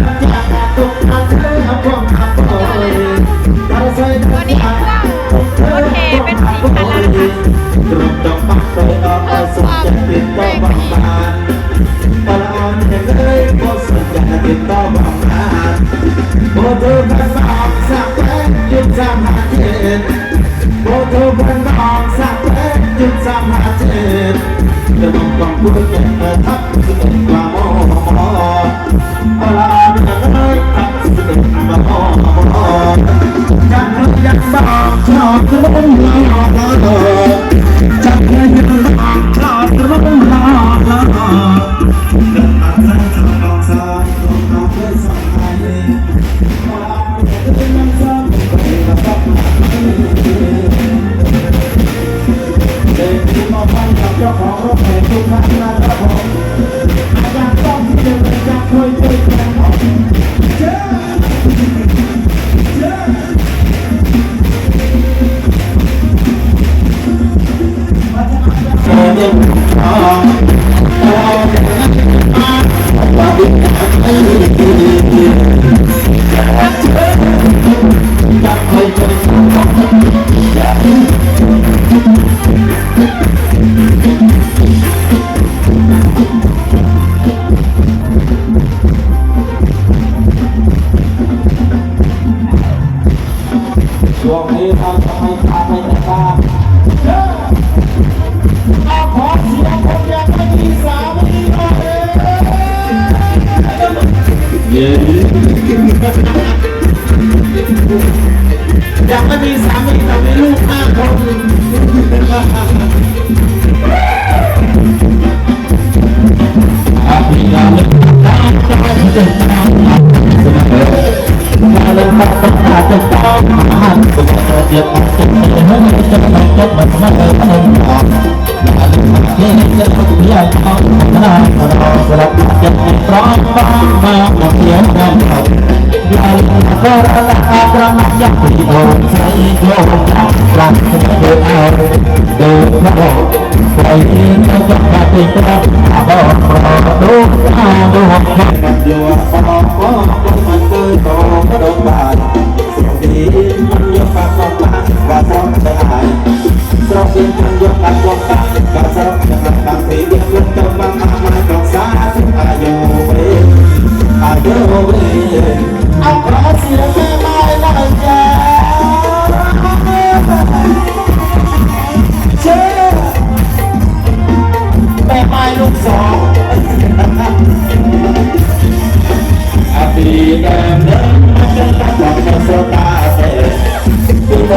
Yeah. เจ้าของรถแห่ทุกท่านนะครับผมอาจารย์ต้องที่จะเป็นจากคุย ช่วงนี้เราจะไม่พาไปแต่บ้าน เย้อาไม่มีสามีแต่มีลูกห้าคนอาภิญาลตาตาตาตามาเลยมาต้องมาต้องมาหันตัวเดียวน้องมาต้องมาต้องมาต้องมา นี้จะต้องเรียกเขาหน้าตรอดสลับจะให้พร้องบ้างมาหมเพียงดังเขาอย่าลืมก็ระลาประมาทยังที่โดนใจโยกรักเธอเอาเดินพระใครเอนก็จะมาเป็อพระบอกดูอาดูเห็นอยู่ว่าบอกว่า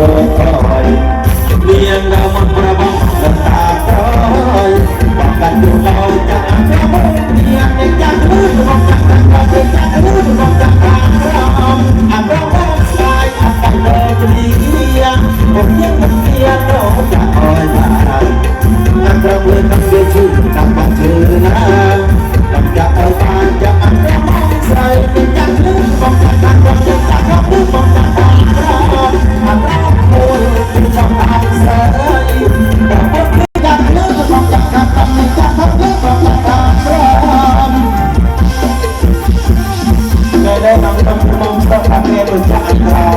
លើក្រោយជំនាញនៅមុនប្រវត្តិនៅតាក្រោយបកកាត់ទូដោយចាក់ក្រោយញាក់អ្នកចាក់ឬរបស់ចាក់របស់ចាក់ឬរបស់ចាក់ក្រោយអាប្រវត្តិស្លាយអត់បានលើជំនាញខ្ញុំខ្ញុំមិនមានរោចាក់អើយបាទអាប្រវត្តិនឹងជាជឿតាម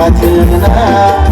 fatina